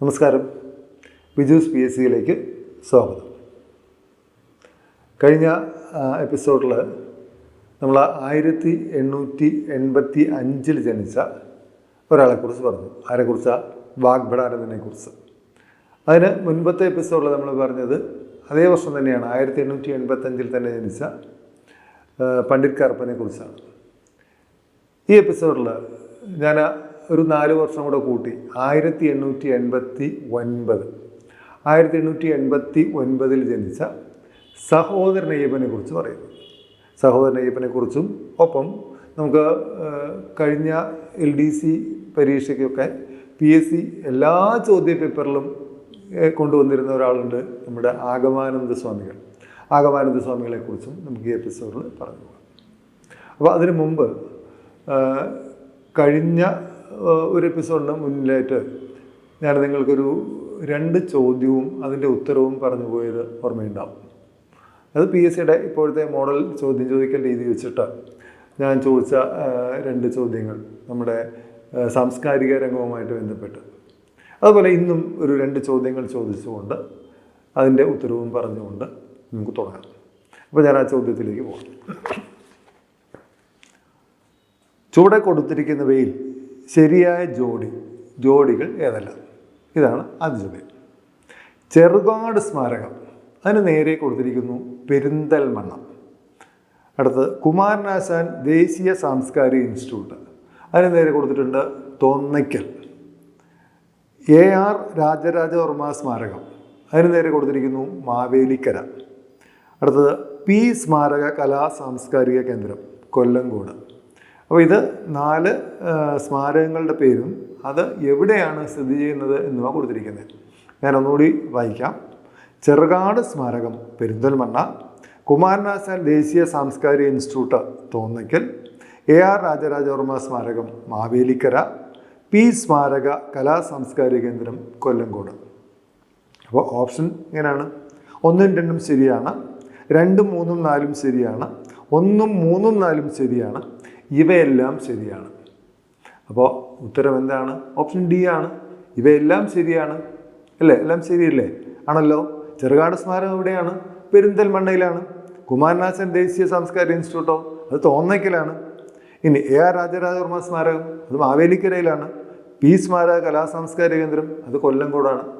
നമസ്കാരം. Byju's P S സിയിലേക്ക് സ്വാഗതം. കഴിഞ്ഞ എപ്പിസോഡിൽ നമ്മൾ ആയിരത്തി എണ്ണൂറ്റി എൺപത്തി അഞ്ചിൽ ജനിച്ച ഒരാളെക്കുറിച്ച് പറഞ്ഞു. ആരെക്കുറിച്ചാണ് വാഗ്ഭടാനന്ദനെക്കുറിച്ച്. അതിന് മുൻപത്തെ എപ്പിസോഡിൽ നമ്മൾ പറഞ്ഞത് അതേ വർഷം തന്നെയാണ് ആയിരത്തി എണ്ണൂറ്റി എൺപത്തഞ്ചിൽ തന്നെ ജനിച്ച പണ്ഡിറ്റ് കറുപ്പനെ കുറിച്ചാണ് ഈ എപ്പിസോഡിൽ ഞാൻ ഒരു നാല് വർഷം കൂടെ കൂട്ടി. ആയിരത്തി എണ്ണൂറ്റി എൺപത്തി ഒൻപത് ആയിരത്തി എണ്ണൂറ്റി എൺപത്തി ഒൻപതിൽ ജനിച്ച സഹോദരൻ അയ്യപ്പനെ കുറിച്ച് പറയുന്നു. സഹോദരൻ അയ്യപ്പനെ കുറിച്ചും ഒപ്പം നമുക്ക് കഴിഞ്ഞ എൽ ഡി സി പരീക്ഷയ്ക്കൊക്കെ പി എസ് സി എല്ലാ ചോദ്യ പേപ്പറിലും കൊണ്ടുവന്നിരുന്ന ഒരാളുണ്ട് നമ്മുടെ ആഗമാനന്ദ സ്വാമികൾ. ആഗമാനന്ദ സ്വാമികളെക്കുറിച്ചും നമുക്ക് ഈ എപ്പിസോഡിൽ പറഞ്ഞു അപ്പോൾ അതിനു മുമ്പ് കഴിഞ്ഞ ഒരു എപ്പിസോഡിന് മുന്നിലായിട്ട് ഞാൻ നിങ്ങൾക്കൊരു രണ്ട് ചോദ്യവും അതിന്റെ ഉത്തരവും പറഞ്ഞു പോയത് ഓർമ്മയുണ്ടാവും. അത് പി എസ് സിയുടെ ഇപ്പോഴത്തെ മോഡൽ ചോദ്യം ചോദിക്കൽ രീതി വെച്ചിട്ട് ഞാൻ ചോദിച്ച രണ്ട് ചോദ്യങ്ങൾ നമ്മുടെ സാംസ്കാരിക രംഗവുമായിട്ട് ബന്ധപ്പെട്ട്. അതുപോലെ ഇന്നും ഒരു രണ്ട് ചോദ്യങ്ങൾ ചോദിച്ചുകൊണ്ട് അതിന്റെ ഉത്തരവും പറഞ്ഞുകൊണ്ട് നമുക്ക് തുടങ്ങാം. അപ്പോൾ ഞാൻ ആ ചോദ്യത്തിലേക്ക് പോകാം ചുവടെ കൊടുത്തിരിക്കുന്നവയിൽ ശരിയായ ജോഡി ജോഡികൾ ഏതെല്ലാം. ഇതാണ് ആദ്യ ചോദ്യം. ചെറുകാട് സ്മാരകം. അതിന് നേരെ കൊടുത്തിരിക്കുന്നു പെരിന്തൽമണ്ണ. അടുത്തത് കുമാരനാശാൻ ദേശീയ സാംസ്കാരിക ഇൻസ്റ്റിറ്റ്യൂട്ട്. അതിന് നേരെ കൊടുത്തിട്ടുണ്ട് തോന്നയ്ക്കൽ. എ ആർ രാജരാജവർമ്മ സ്മാരകം. അതിന് നേരെ കൊടുത്തിരിക്കുന്നു മാവേലിക്കര. അടുത്തത് പി സ്മാരക കലാ സാംസ്കാരിക കേന്ദ്രം കൊല്ലങ്കോട് അപ്പോൾ ഇത് നാല് സ്മാരകങ്ങളുടെ പേരും അത് എവിടെയാണ് സ്ഥിതി ചെയ്യുന്നത് എന്നിവ കൊടുത്തിരിക്കുന്നത്. ഞാൻ ഒന്നുകൂടി വായിക്കാം. ചെറുകാട് സ്മാരകം പെരിന്തൽമണ്ണ. കുമാരനാശാൻ ദേശീയ സാംസ്കാരിക institute Thonnakkal. A R Rajarajavarma സ്മാരകം മാവേലിക്കര. പി സ്മാരക കലാ സാംസ്കാരിക കേന്ദ്രം കൊല്ലങ്കോട്. അപ്പോൾ ഓപ്ഷൻ ഇങ്ങനെയാണ്. ഒന്നും രണ്ടും ശരിയാണ്. രണ്ടും മൂന്നും നാലും ശരിയാണ്. ഒന്നും മൂന്നും നാലും ശരിയാണ്. ഇവയെല്ലാം ശരിയാണ്. അപ്പോൾ ഉത്തരം എന്താണ്? ഓപ്ഷൻ ഡി ആണ്. ഇവയെല്ലാം ശരിയാണ്. അല്ലേ? എല്ലാം ശരിയല്ലേ? ആണല്ലോ. ചെറുകാട് സ്മാരകം എവിടെയാണ്? പെരിന്തൽമണ്ണയിലാണ് കുമാരനാശൻ ദേശീയ സാംസ്കാരിക ഇൻസ്റ്റിറ്റ്യൂട്ടോ? അത് തോന്നയ്ക്കലാണ്. ഇനി എ ആർ രാജരാജവർമ്മ സ്മാരകം അത് മാവേലിക്കരയിലാണ്. പി സ്മാരക കലാ സാംസ്കാരിക കേന്ദ്രം അത് കൊല്ലംകോടാണ്.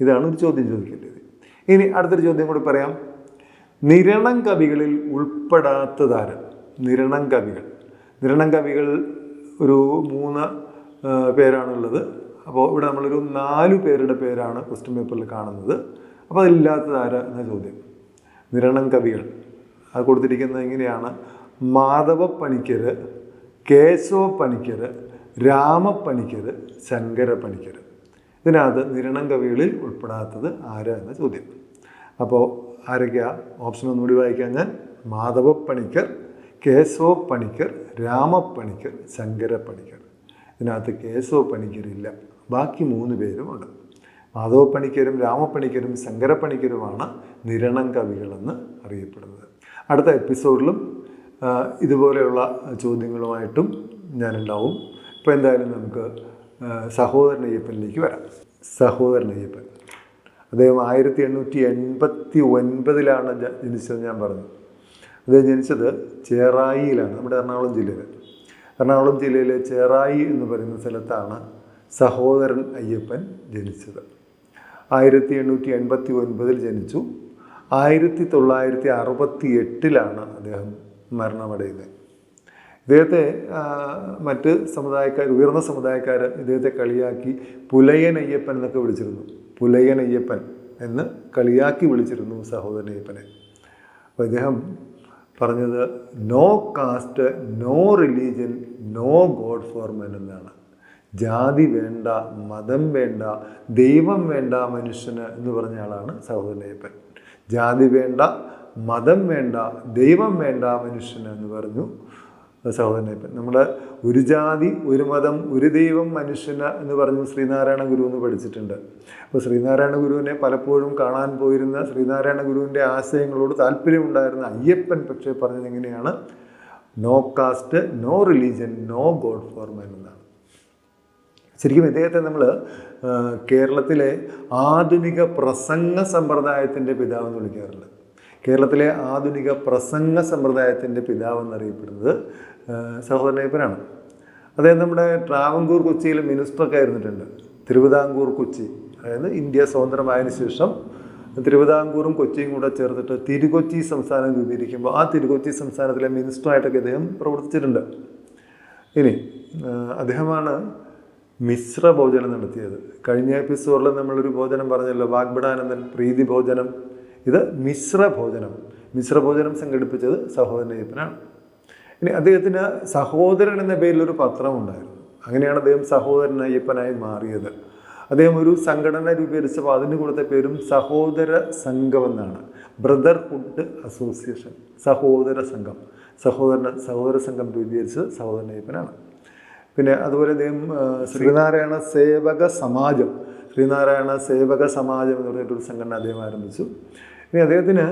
ഇതാണ് ഒരു ചോദ്യം ചോദിക്കേണ്ടത്. ഇനി അടുത്തൊരു ചോദ്യം കൂടി പറയാം. നിരണം കവികളിൽ ഉൾപ്പെടാത്തതാരം? നിരണം കവികൾ. നിരണം കവികൾ ഒരു മൂന്ന് പേരാണുള്ളത്. അപ്പോൾ ഇവിടെ നമ്മളൊരു നാല് പേരുടെ പേരാണ് ക്വസ്റ്റ്യൻ പേപ്പറിൽ കാണുന്നത്. അപ്പോൾ അതില്ലാത്തത് ആരാണ് എന്ന ചോദ്യം? നിരണം കവികൾ. അത് കൊടുത്തിരിക്കുന്നത് എങ്ങനെയാണ്? മാധവ പണിക്കർ കേശവ പണിക്കർ രാമപ്പണിക്കർ ശങ്കര പണിക്കർ ഇതിനകത്ത് നിരണം കവികളിൽ ഉൾപ്പെടാത്തത് ആരാ എന്ന ചോദ്യം. അപ്പോൾ ആരൊക്കെയാ? ഓപ്ഷൻ ഒന്നുകൂടി വായിക്കാൻ ഞാൻ. മാധവ പണിക്കർ കേശവ പണിക്കർ രാമപ്പണിക്കർ ശങ്കരപ്പണിക്കർ. ഇതിനകത്ത് കേശവ പണിക്കരില്ല. ബാക്കി മൂന്ന് പേരുമുണ്ട്. മാധവ പണിക്കരും രാമപ്പണിക്കരും ശങ്കരപ്പണിക്കരുമാണ് നിരണം കവികളെന്ന് അറിയപ്പെടുന്നത്. അടുത്ത എപ്പിസോഡിലും ഇതുപോലെയുള്ള ചോദ്യങ്ങളുമായിട്ടും ഞാനുണ്ടാവും. ഇപ്പോൾ എന്തായാലും നമുക്ക് സഹോദരൻ അയ്യപ്പനിലേക്ക് വരാം. സഹോദരൻ അയ്യപ്പൻ. അദ്ദേഹം ആയിരത്തി എണ്ണൂറ്റി എൺപത്തി ഒൻപതിലാണ് ജ- ജനിച്ചത് ഞാൻ പറഞ്ഞു. അദ്ദേഹം ജനിച്ചത് ചേറായിയിലാണ് നമ്മുടെ എറണാകുളം ജില്ലയിൽ എറണാകുളം ജില്ലയിലെ ചേറായി എന്ന് പറയുന്ന സ്ഥലത്താണ് സഹോദരൻ അയ്യപ്പൻ ജനിച്ചത്. ആയിരത്തി എണ്ണൂറ്റി എൺപത്തി ഒൻപതിൽ ജനിച്ചു. ആയിരത്തി തൊള്ളായിരത്തി അറുപത്തി എട്ടിലാണ് അദ്ദേഹം മരണമടയുന്നത്. ഇദ്ദേഹത്തെ മറ്റ് സമുദായക്കാർ ഉയർന്ന സമുദായക്കാർ ഇദ്ദേഹത്തെ കളിയാക്കി പുലയൻ അയ്യപ്പൻ എന്നൊക്കെ വിളിച്ചിരുന്നു. പുലയൻ അയ്യപ്പൻ എന്ന് കളിയാക്കി വിളിച്ചിരുന്നു സഹോദരൻ അയ്യപ്പനെ. അപ്പോൾ ഇദ്ദേഹം പറഞ്ഞത് no caste no religion no god for men എന്നാണ്. ജാതി വേണ്ട മതം വേണ്ട ദൈവം വേണ്ട മനുഷ്യന് എന്ന് പറഞ്ഞ ആളാണ് സഹോദരയപ്പൻ ജാതി വേണ്ട മതം വേണ്ട ദൈവം വേണ്ട മനുഷ്യന് എന്ന് പറഞ്ഞു. സഹോദരനയ്യപ്പൻ നമ്മൾ ഒരു ജാതി ഒരു മതം ഒരു ദൈവം മനുഷ്യന് എന്ന് പറഞ്ഞു ശ്രീനാരായണ ഗുരു എന്ന് പഠിച്ചിട്ടുണ്ട്. അപ്പോൾ ശ്രീനാരായണ ഗുരുവിനെ പലപ്പോഴും കാണാൻ പോയിരുന്ന ശ്രീനാരായണ ഗുരുവിന്റെ ആശയങ്ങളോട് താല്പര്യമുണ്ടായിരുന്ന അയ്യപ്പൻ പക്ഷേ പറഞ്ഞത് എങ്ങനെയാണ്? No caste no religion no god for men എന്നാണ്. ശരിക്കും ഇദ്ദേഹത്തെ നമ്മൾ കേരളത്തിലെ ആധുനിക പ്രസംഗ സമ്പ്രദായത്തിന്റെ പിതാവ് എന്ന് വിളിക്കാറുണ്ട്. കേരളത്തിലെ ആധുനിക പ്രസംഗ സമ്പ്രദായത്തിന്റെ പിതാവ് എന്നറിയപ്പെടുന്നത് അയ്യപ്പനാണ് അദ്ദേഹം നമ്മുടെ ട്രാവൻകൂർ കൊച്ചിയിൽ മിനിസ്റ്ററൊക്കെ ആയിരുന്നിട്ടുണ്ട്. തിരുവിതാംകൂർ കൊച്ചി അതായത് ഇന്ത്യ സ്വതന്ത്രമായതിനു ശേഷം തിരുവിതാംകൂറും കൊച്ചിയും കൂടെ ചേർത്തിട്ട് തിരുകൊച്ചി സംസ്ഥാനം രൂപീകരിക്കുമ്പോൾ ആ തിരുകൊച്ചി സംസ്ഥാനത്തിലെ മിനിസ്റ്ററായിട്ടൊക്കെ അദ്ദേഹം പ്രവർത്തിച്ചിട്ടുണ്ട്. ഇനി അദ്ദേഹമാണ് മിശ്ര ഭോജനം നടത്തിയത്. കഴിഞ്ഞ എപ്പിസോഡിൽ നമ്മളൊരു ഭോജനം പറഞ്ഞല്ലോ വാഗ്ബടാനന്ദൻ പ്രീതി ഭോജനം. ഇത് മിശ്ര ഭോജനം. മിശ്ര ഭോജനം സംഘടിപ്പിച്ചത് സഹോദരൻ അയ്യപ്പനാണ് ഇനി അദ്ദേഹത്തിന് സഹോദരൻ എന്ന പേരിൽ ഒരു പത്രം ഉണ്ടായിരുന്നു. അങ്ങനെയാണ് അദ്ദേഹം സഹോദരൻ അയ്യപ്പനായി മാറിയത്. അദ്ദേഹം ഒരു സംഘടന രൂപീകരിച്ചപ്പോൾ അതിന് കൊടുത്ത പേരും സഹോദര സംഘം എന്നാണ്. ബ്രദർഹുഡ് അസോസിയേഷൻ സഹോദര സംഘം. സഹോദരൻ സഹോദര സംഘം രൂപീകരിച്ചത് സഹോദരൻ അയ്യപ്പനാണ്. പിന്നെ അതുപോലെ അദ്ദേഹം ശ്രീനാരായണ സേവക സമാജം ശ്രീനാരായണ സേവക സമാജം എന്ന് പറഞ്ഞിട്ടൊരു സംഘടന അദ്ദേഹം ആരംഭിച്ചു. ഇനി അദ്ദേഹത്തിന്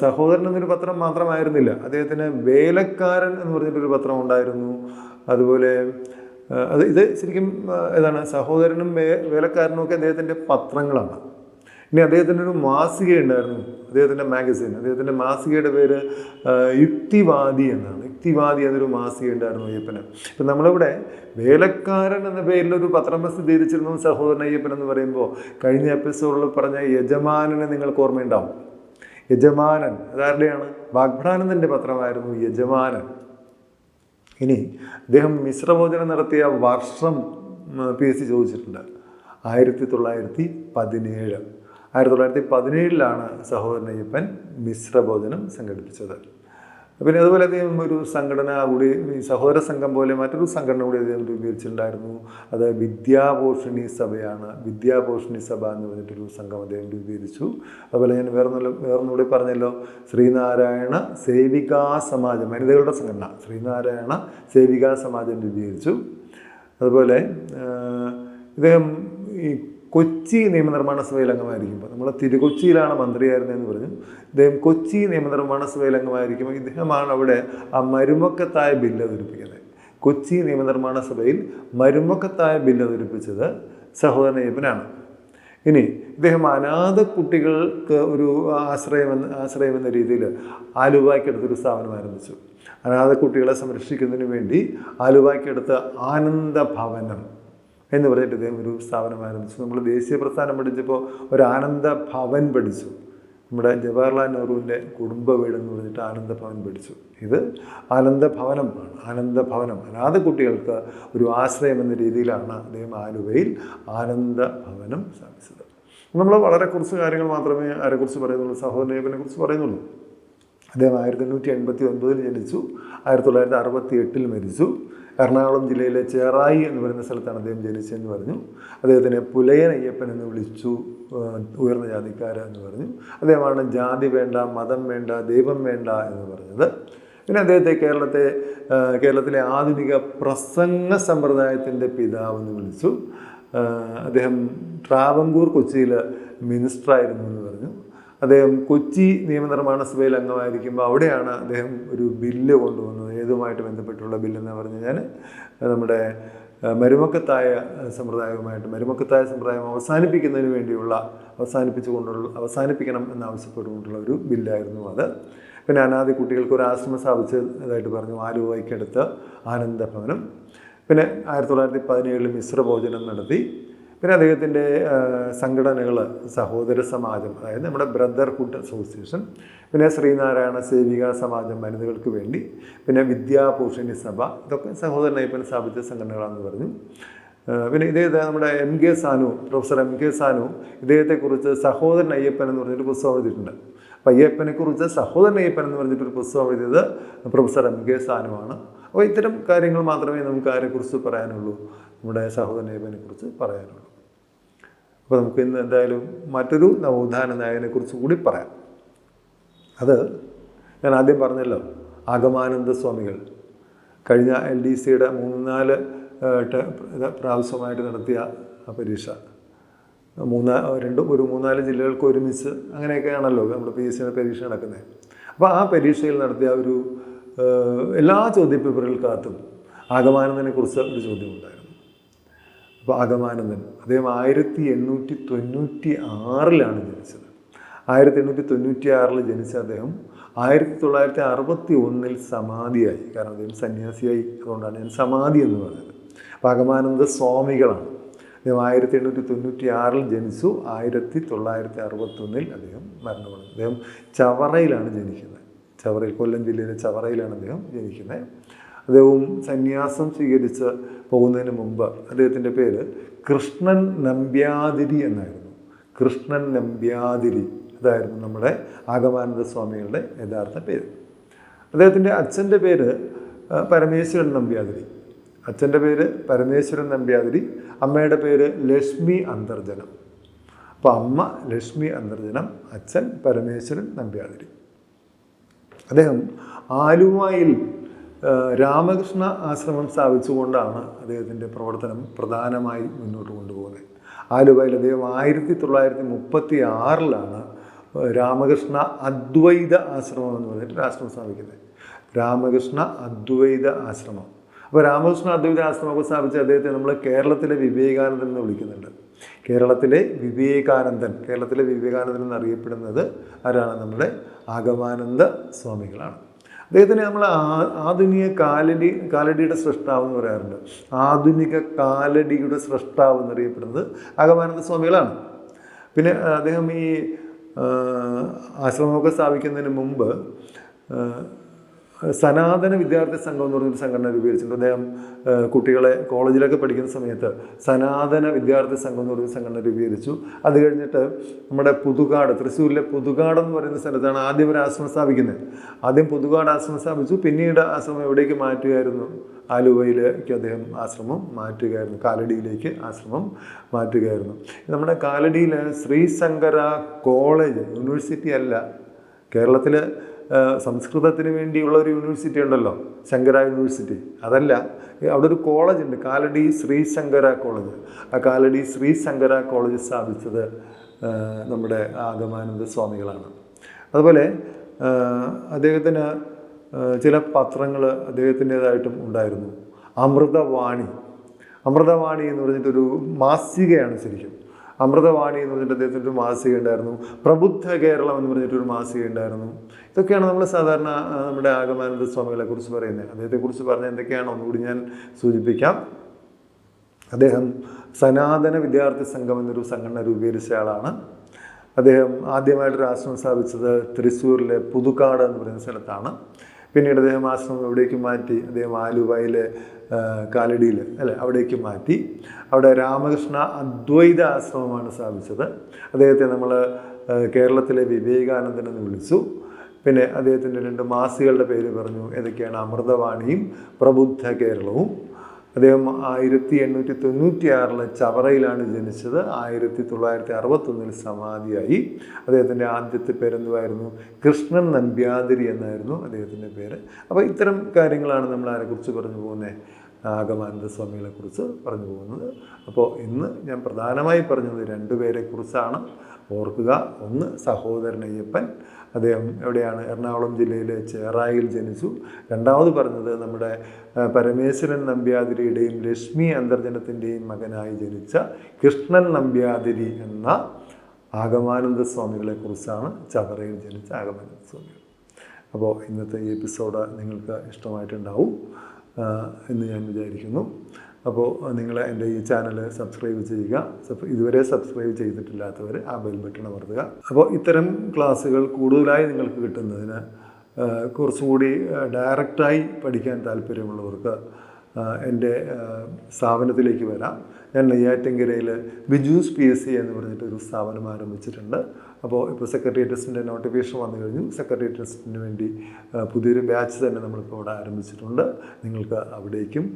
സഹോദരൻ എന്നൊരു പത്രം മാത്രമായിരുന്നില്ല. അദ്ദേഹത്തിന് വേലക്കാരൻ എന്ന് പറഞ്ഞിട്ടൊരു പത്രം ഉണ്ടായിരുന്നു. അതുപോലെ അത് ഇത് ശരിക്കും ഏതാണ് സഹോദരനും വേ വേലക്കാരനും ഒക്കെ അദ്ദേഹത്തിന്റെ പത്രങ്ങളാണ്. ഇനി അദ്ദേഹത്തിന്റെ ഒരു മാസിക ഉണ്ടായിരുന്നു. അദ്ദേഹത്തിന്റെ മാഗസിൻ. അദ്ദേഹത്തിന്റെ മാസികയുടെ പേര് യുക്തിവാദി എന്നാണ്. യുക്തിവാദി എന്നൊരു മാസിക ഉണ്ടായിരുന്നു അയ്യപ്പന്. ഇപ്പം നമ്മളിവിടെ വേലക്കാരൻ എന്ന പേരിലൊരു പത്രം പ്രസിദ്ധീകരിച്ചിരുന്നു സഹോദരൻ അയ്യപ്പൻ എന്ന് പറയുമ്പോൾ കഴിഞ്ഞ എപ്പിസോഡിൽ പറഞ്ഞ യജമാനനെ നിങ്ങൾക്ക് ഓർമ്മയുണ്ടാവും. യജമാനൻ. അതാരുടെയാണ്? വാഗ്ഭടാനന്ദന്റെ പത്രമായിരുന്നു യജമാനൻ. ഇനി അദ്ദേഹം മിശ്രഭോജനം നടത്തിയ വർഷം പി എസ് സി ചോദിച്ചിട്ടുണ്ട്. ആയിരത്തി തൊള്ളായിരത്തി പതിനേഴ് ആയിരത്തി തൊള്ളായിരത്തി പതിനേഴിലാണ് സഹോദരൻ അയ്യപ്പൻ മിശ്രഭോജനം സംഘടിപ്പിച്ചത്. പിന്നെ അതുപോലെ അദ്ദേഹം ഒരു സംഘടന കൂടി ഈ സഹോദര സംഘം പോലെ മറ്റൊരു സംഘടന കൂടി അദ്ദേഹം രൂപീകരിച്ചിട്ടുണ്ടായിരുന്നു. അത് വിദ്യാഭൂഷണി സഭയാണ്. വിദ്യാഭൂഷണി സഭ എന്ന് പറഞ്ഞിട്ടൊരു സംഘം അദ്ദേഹം രൂപീകരിച്ചു. അതുപോലെ ഞാൻ വേറൊന്നുള്ള വേറൊന്നുകൂടി പറഞ്ഞല്ലോ. ശ്രീനാരായണ സേവികാ സമാജം വനിതകളുടെ സംഘടന. ശ്രീനാരായണ സേവികാ സമാജം രൂപീകരിച്ചു. അതുപോലെ ഇദ്ദേഹം ഈ കൊച്ചി നിയമനിർമ്മാണ സഭയിൽ അംഗമായിരിക്കുമ്പോൾ നമ്മൾ തിരുകൊച്ചിയിലാണ് മന്ത്രിയായിരുന്നതെന്ന് പറഞ്ഞു. ഇദ്ദേഹം കൊച്ചി നിയമനിർമ്മാണ സഭയിൽ അംഗമായിരിക്കുമ്പോൾ ഇദ്ദേഹമാണ് അവിടെ ആ മരുമക്കത്തായ ബില്ല് അവതരിപ്പിക്കുന്നത്. കൊച്ചി നിയമനിർമ്മാണ സഭയിൽ മരുമക്കത്തായ ബില്ല് അവതരിപ്പിച്ചത് സഹോദരൻ അയ്യപ്പനാണ്. ഇനി ഇദ്ദേഹം അനാഥ കുട്ടികൾക്ക് ഒരു ആശ്രയം ആശ്രയമെന്ന ആശ്രയം എന്ന രീതിയിൽ ആലുവായ്ക്കടുത്തൊരു സ്ഥാപനം ആരംഭിച്ചു. അനാഥ കുട്ടികളെ സംരക്ഷിക്കുന്നതിന് വേണ്ടി ആലുവായ്ക്കടുത്ത് ആനന്ദ ഭവനം എന്ന് പറഞ്ഞിട്ട് ഇദ്ദേഹം ഒരു സ്ഥാപനം ആരംഭിച്ചു. നമ്മൾ ദേശീയ പ്രസ്ഥാനം പഠിച്ചപ്പോൾ ഒരു ആനന്ദ ഭവൻ പഠിച്ചു. നമ്മുടെ ജവഹർലാൽ നെഹ്റുവിന്റെ കുടുംബ വീടെന്ന് പറഞ്ഞിട്ട് ആനന്ദ ഭവൻ പഠിച്ചു. ഇത് ആനന്ദ ഭവനമാണ് ആനന്ദ ഭവനം. അനാഥ കുട്ടികൾക്ക് ഒരു ആശ്രയം എന്ന രീതിയിലാണ് അദ്ദേഹം ആലുവയിൽ ആനന്ദ ഭവനം സ്ഥാപിച്ചത്. നമ്മൾ വളരെ കുറച്ച് കാര്യങ്ങൾ മാത്രമേ ആരെക്കുറിച്ച് പറയുന്നുള്ളൂ. സഹോദരനെ കുറിച്ച് പറയുന്നുള്ളൂ. അദ്ദേഹം ആയിരത്തി എണ്ണൂറ്റി എൺപത്തി ഒൻപതിൽ ജനിച്ചു. ആയിരത്തി തൊള്ളായിരത്തി അറുപത്തി എട്ടിൽ മരിച്ചു. എറണാകുളം ജില്ലയിലെ ചേറായി എന്ന് പറയുന്ന സ്ഥലത്താണ് അദ്ദേഹം ജനിച്ചതെന്ന് പറഞ്ഞു. അദ്ദേഹത്തിനെ പുലയൻ അയ്യപ്പൻ എന്ന് വിളിച്ചു ഉയർന്ന ജാതിക്കാര എന്ന് പറഞ്ഞു. അദ്ദേഹമാണ് ജാതി വേണ്ട മതം വേണ്ട ദൈവം വേണ്ട എന്ന് പറഞ്ഞത്. പിന്നെ അദ്ദേഹത്തെ കേരളത്തെ കേരളത്തിലെ ആധുനിക പ്രസംഗ സമ്പ്രദായത്തിന്റെ പിതാവെന്ന് വിളിച്ചു. അദ്ദേഹം ട്രാവങ്കൂർ കൊച്ചിയിൽ മിനിസ്റ്ററായിരുന്നു എന്ന് പറഞ്ഞു. അദ്ദേഹം കൊച്ചി നിയമനിർമ്മാണ സഭയിൽ അംഗമായിരിക്കുമ്പോൾ അവിടെയാണ് അദ്ദേഹം ഒരു ബില്ല് കൊണ്ടുവന്നത്. ഏതുമായിട്ട് ബന്ധപ്പെട്ടുള്ള ബില്ലെന്ന് പറഞ്ഞു കഴിഞ്ഞാൽ നമ്മുടെ മരുമക്കത്തായ സമ്പ്രദായവുമായിട്ട് മരുമക്കത്തായ സമ്പ്രദായം അവസാനിപ്പിക്കുന്നതിന് വേണ്ടിയുള്ള അവസാനിപ്പിച്ചുകൊണ്ടുള്ള അവസാനിപ്പിക്കണം എന്നാവശ്യപ്പെട്ടുകൊണ്ടുള്ള ഒരു ബില്ലായിരുന്നു അത്. പിന്നെ അനാദി കുട്ടികൾക്ക് ഒരു ആശ്രമം സ്ഥാപിച്ചതായിട്ട് പറഞ്ഞു ആലുവയ്ക്കടുത്ത് ആനന്ദഭവനം. പിന്നെ ആയിരത്തി തൊള്ളായിരത്തി പതിനേഴിൽ മിശ്രഭോജനം നടത്തി. പിന്നെ അദ്ദേഹത്തിന്റെ സംഘടനകൾ സഹോദര സമാജം അതായത് നമ്മുടെ ബ്രദർഹുഡ് അസോസിയേഷൻ പിന്നെ ശ്രീനാരായണ സേവിക സമാജം വനിതകൾക്ക് വേണ്ടി പിന്നെ വിദ്യാഭൂഷണി സഭ ഇതൊക്കെ സഹോദരൻ അയ്യപ്പൻ സ്ഥാപിച്ച സംഘടനകളാണെന്ന് പറഞ്ഞു. പിന്നെ ഇദ്ദേഹത്തെ നമ്മുടെ M K Sanu professor M K Sanu ഇദ്ദേഹത്തെക്കുറിച്ച് Sahodaran Ayyappan എന്ന് പറഞ്ഞൊരു പുസ്തകം എഴുതിയിട്ടുണ്ട്. അപ്പം അയ്യപ്പനെക്കുറിച്ച് സഹോദരൻ അയ്യപ്പൻ എന്ന് പറഞ്ഞിട്ടൊരു പുസ്തകം എഴുതിയത് പ്രൊഫസർ എം കെ സാനുവാണ്. അപ്പോൾ ഇത്തരം കാര്യങ്ങൾ മാത്രമേ നമുക്ക് ആരെക്കുറിച്ച് പറയാനുള്ളൂ? നമ്മുടെ സഹോദരൻ അയ്യപ്പനെക്കുറിച്ച് പറയാനുള്ളൂ. അപ്പോൾ നമുക്ക് ഇന്ന് എന്തായാലും മറ്റൊരു നവോത്ഥാന നായകനെക്കുറിച്ച് കൂടി പറയാം. അത് ഞാൻ ആദ്യം പറഞ്ഞല്ലോ അഗമാനന്ദ സ്വാമികൾ. കഴിഞ്ഞ എൽ ഡി സിയുടെ മൂന്നാൽ നാല് പ്രാവശ്യമായിട്ട് നടത്തിയ പരീക്ഷ. മൂന്നാ രണ്ടും ഒരു മൂന്നാൽ ജില്ലകൾക്ക് ഒരുമിച്ച് അങ്ങനെയൊക്കെയാണല്ലോ നമ്മുടെ പി എസ് സിയുടെ പരീക്ഷ നടക്കുന്നത് അപ്പോൾ ആ പരീക്ഷയിൽ നടത്തിയ ഒരു എല്ലാ ചോദ്യപേപ്പറുകൾക്കകത്തും ആഗമാനന്ദനെ കുറിച്ച് ഒരു ചോദ്യം അപ്പോൾ അഗമാനന്ദൻ അദ്ദേഹം ആയിരത്തി എണ്ണൂറ്റി തൊണ്ണൂറ്റി ആറിലാണ് ജനിച്ചത്. ആയിരത്തി എണ്ണൂറ്റി തൊണ്ണൂറ്റി ആറിൽ ജനിച്ച അദ്ദേഹം ആയിരത്തി തൊള്ളായിരത്തി അറുപത്തി ഒന്നിൽ സമാധിയായി. കാരണം അദ്ദേഹം സന്യാസിയായി. അതുകൊണ്ടാണ് ഞാൻ സമാധി എന്ന് പറയുന്നത്. അഗമാനന്ദ സ്വാമികളാണ്. അദ്ദേഹം ആയിരത്തി എണ്ണൂറ്റി തൊണ്ണൂറ്റി ആറിൽ ജനിച്ചു. ആയിരത്തി തൊള്ളായിരത്തി അറുപത്തൊന്നിൽ അദ്ദേഹം മരണപ്പെടുന്നു അദ്ദേഹം ചവറയിലാണ് ജനിക്കുന്നത്. ചവറയിൽ കൊല്ലം ജില്ലയിലെ ചവറയിലാണ് അദ്ദേഹം ജനിക്കുന്നത്. അദ്ദേഹവും സന്യാസം സ്വീകരിച്ച് പോകുന്നതിന് മുമ്പ് അദ്ദേഹത്തിന്റെ പേര് കൃഷ്ണൻ നമ്പ്യാതിരി എന്നായിരുന്നു. കൃഷ്ണൻ നമ്പ്യാതിരി ഇതായിരുന്നു നമ്മുടെ ആഗമാനന്ദ സ്വാമികളുടെ യഥാർത്ഥ പേര്. അദ്ദേഹത്തിന്റെ അച്ഛന്റെ പേര് പരമേശ്വരൻ നമ്പ്യാതിരി. അച്ഛന്റെ പേര് പരമേശ്വരൻ നമ്പ്യാതിരി അമ്മയുടെ പേര് ലക്ഷ്മി അന്തർജനം. അപ്പോൾ അമ്മ ലക്ഷ്മി അന്തർജനം അച്ഛൻ പരമേശ്വരൻ നമ്പ്യാതിരി. അദ്ദേഹം ആലുവയിൽ രാമകൃഷ്ണ ആശ്രമം സ്ഥാപിച്ചുകൊണ്ടാണ് അദ്ദേഹത്തിന്റെ പ്രവർത്തനം പ്രധാനമായി മുന്നോട്ട് കൊണ്ടുപോകുന്നത്. ആലുവയിൽ അദ്ദേഹം ആയിരത്തി തൊള്ളായിരത്തി മുപ്പത്തി ആറിലാണ് രാമകൃഷ്ണ അദ്വൈത ആശ്രമം എന്ന് പറഞ്ഞിട്ട് ആശ്രമം സ്ഥാപിക്കുന്നത്. രാമകൃഷ്ണ അദ്വൈത ആശ്രമം. അപ്പോൾ രാമകൃഷ്ണ അദ്വൈത ആശ്രമമൊക്കെ സ്ഥാപിച്ച അദ്ദേഹത്തെ നമ്മൾ കേരളത്തിലെ വിവേകാനന്ദൻ എന്ന് വിളിക്കുന്നുണ്ട്. കേരളത്തിലെ വിവേകാനന്ദൻ കേരളത്തിലെ വിവേകാനന്ദൻ എന്നറിയപ്പെടുന്നത് ആരാണ്? നമ്മുടെ ആഗമാനന്ദ സ്വാമികളാണ്. അദ്ദേഹത്തിനെ നമ്മൾ ആധുനിക കാലടി കാലടിയുടെ സൃഷ്ടാവ് എന്ന് പറയാറുണ്ട്. ആധുനിക കാലടിയുടെ സൃഷ്ടാവ് എന്നറിയപ്പെടുന്നത് അഗമാനന്ദ സ്വാമികളാണ്. പിന്നെ അദ്ദേഹം ഈ ആശ്രമമൊക്കെ സ്ഥാപിക്കുന്നതിന് മുമ്പ് സനാതന വിദ്യാർത്ഥി സംഘം എന്ന് പറഞ്ഞൊരു സംഘടന രൂപീകരിച്ചിട്ടുണ്ട്. അദ്ദേഹം കുട്ടികളെ കോളേജിലൊക്കെ പഠിക്കുന്ന സമയത്ത് സനാതന വിദ്യാർത്ഥി സംഘം എന്ന് പറയുന്ന സംഘടന രൂപീകരിച്ചു. അത് കഴിഞ്ഞിട്ട് നമ്മുടെ പുതുകാട് തൃശ്ശൂരിലെ പുതുകാട് എന്ന് പറയുന്ന സ്ഥലത്താണ് ആദ്യം ഒരു ആശ്രമം സ്ഥാപിക്കുന്നത്. ആദ്യം പുതുകാട് ആശ്രമം സ്ഥാപിച്ചു. പിന്നീട് ആശ്രമം എവിടേക്ക് മാറ്റുകയായിരുന്നു? ആലുവയിലേക്ക് അദ്ദേഹം ആശ്രമം മാറ്റുകയായിരുന്നു. കാലടിയിലേക്ക് ആശ്രമം മാറ്റുകയായിരുന്നു. നമ്മുടെ കാലടിയിൽ ശ്രീശങ്കര കോളേജ് യൂണിവേഴ്സിറ്റി അല്ല. കേരളത്തിൽ സംസ്കൃതത്തിന് വേണ്ടിയുള്ള ഒരു യൂണിവേഴ്സിറ്റി ഉണ്ടല്ലോ ശങ്കര യൂണിവേഴ്സിറ്റി. അതല്ല അവിടെ ഒരു കോളേജ് ഉണ്ട് കാലടി ശ്രീ ശങ്കര കോളേജ് ആ കാലടി ശ്രീ ശങ്കര കോളേജ് സ്ഥാപിച്ചത് നമ്മുടെ ആഗമാനന്ദ സ്വാമികളാണ്. അതുപോലെ അദ്ദേഹത്തിന് ചില പത്രങ്ങൾ അദ്ദേഹത്തിന്റേതായിട്ടും ഉണ്ടായിരുന്നു. അമൃതവാണി. അമൃതവാണി എന്ന് പറഞ്ഞിട്ടൊരു മാസികയാണ് ശരിക്കും. അമൃതവാണി എന്ന് പറഞ്ഞിട്ട് അദ്ദേഹത്തിന്റെ ഒരു മാസിക ഉണ്ടായിരുന്നു. പ്രബുദ്ധ കേരളം എന്ന് പറഞ്ഞിട്ടൊരു മാസിക ഉണ്ടായിരുന്നു. ഇതൊക്കെയാണ് നമ്മൾ സാധാരണ നമ്മുടെ ആഗമാനന്ദ സ്വാമികളെ കുറിച്ച് പറയുന്നത്. അദ്ദേഹത്തെക്കുറിച്ച് പറഞ്ഞ എന്തൊക്കെയാണ്? ഒന്നുകൂടി ഞാൻ സൂചിപ്പിക്കാം. അദ്ദേഹം സനാതന വിദ്യാർത്ഥി സംഘം എന്നൊരു സംഘടന രൂപീകരിച്ച ആളാണ്. അദ്ദേഹം ആദ്യമായിട്ടൊരു ആശ്രമം സ്ഥാപിച്ചത് തൃശ്ശൂരിലെ പുതുക്കാട് എന്ന് പറയുന്ന സ്ഥലത്താണ്. പിന്നീട് അദ്ദേഹം ആശ്രമം എവിടേക്ക് മാറ്റി അദ്ദേഹം ആലുവയിലെ കാലടിയിൽ അല്ലെ അവിടേക്ക് മാറ്റി. അവിടെ രാമകൃഷ്ണ അദ്വൈത ആശ്രമമാണ് സ്ഥാപിച്ചത്. അദ്ദേഹത്തെ നമ്മൾ കേരളത്തിലെ വിവേകാനന്ദൻ എന്ന് വിളിച്ചു. പിന്നെ അദ്ദേഹത്തിന്റെ രണ്ട് മാസികളുടെ പേര് പറഞ്ഞു. ഏതൊക്കെയാണ് അമൃതവാണിയും പ്രബുദ്ധ കേരളവും. അദ്ദേഹം ആയിരത്തി എണ്ണൂറ്റി തൊണ്ണൂറ്റി ആറിലെ ചവറയിലാണ് ജനിച്ചത്. ആയിരത്തി തൊള്ളായിരത്തി അറുപത്തൊന്നിൽ സമാധിയായി. അദ്ദേഹത്തിന്റെ ആദ്യത്തെ പേരെന്തുമായിരുന്നു കൃഷ്ണൻ നമ്പ്യാതിരി എന്നായിരുന്നു അദ്ദേഹത്തിന്റെ പേര്. അപ്പോൾ ഇത്തരം കാര്യങ്ങളാണ് നമ്മൾ ആരെക്കുറിച്ച് പറഞ്ഞു പോകുന്നത് നാഗമാനന്ദ സ്വാമികളെക്കുറിച്ച് പറഞ്ഞു പോകുന്നത്. അപ്പോൾ ഇന്ന് ഞാൻ പ്രധാനമായി പറഞ്ഞത് രണ്ടുപേരെക്കുറിച്ചാണ് ഓർക്കുക ഒന്ന് സഹോദരൻ അയ്യപ്പൻ അദ്ദേഹം എവിടെയാണ്? എറണാകുളം ജില്ലയിലെ ചേറായിൽ ജനിച്ചു. രണ്ടാമത് പറഞ്ഞത് നമ്മുടെ പരമേശ്വരൻ നമ്പ്യാതിരിയുടെയും ലക്ഷ്മി അന്തർജനത്തിന്റെയും മകനായി ജനിച്ച കൃഷ്ണൻ നമ്പ്യാതിരി എന്ന ആഗമാനന്ദ സ്വാമികളെ കുറിച്ചാണ് ചവറയിൽ ജനിച്ച ആഗമാനന്ദ സ്വാമികൾ. അപ്പോൾ ഇന്നത്തെ ഈ എപ്പിസോഡ് നിങ്ങൾക്ക് ഇഷ്ടമായിട്ടുണ്ടാവും. എന്ന് ഞാൻ വിചാരിക്കുന്നു. അപ്പോൾ നിങ്ങൾ എന്റെ ഈ ചാനൽ സബ്സ്ക്രൈബ് ചെയ്യുക. ഇതുവരെ സബ്സ്ക്രൈബ് ചെയ്തിട്ടില്ലാത്തവർ ആ ബെൽ ബട്ടൺ അമർത്തുക. അപ്പോൾ ഇത്തരം ക്ലാസ്സുകൾ കൂടുതലായി നിങ്ങൾക്ക് കിട്ടുന്നതിന് കുറച്ചുകൂടി ഡയറക്റ്റായി പഠിക്കാൻ താല്പര്യമുള്ളവർക്ക് എന്റെ സ്ഥാപനത്തിലേക്ക് വരാം. ഞാൻ നെയ്യാറ്റിൻകരയിൽ ബിജൂസ് പി എസ് സി എന്ന് പറഞ്ഞിട്ട് ഒരു സ്ഥാപനം ആരംഭിച്ചിട്ടുണ്ട്. അപ്പോൾ ഇപ്പോൾ സെക്രട്ടറി ടെസ്റ്റിന്റെ നോട്ടിഫിക്കേഷൻ വന്നു കഴിഞ്ഞു. സെക്രട്ടറി ടെസ്റ്റിന് വേണ്ടി പുതിയൊരു ബാച്ച് തന്നെ നമ്മളിപ്പോൾ അവിടെ ആരംഭിച്ചിട്ടുണ്ട്. നിങ്ങൾക്ക് അവിടേക്കും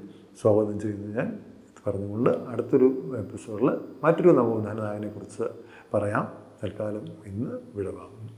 സ്വാഗതം ചെയ്യുന്നു ഞാൻ. പറഞ്ഞുകൊണ്ട് അടുത്തൊരു എപ്പിസോഡിൽ മറ്റൊരു നവോത്ഥാന നായനെക്കുറിച്ച് പറയാം. തൽക്കാലം ഇന്ന് വിടവാങ്ങുന്നു.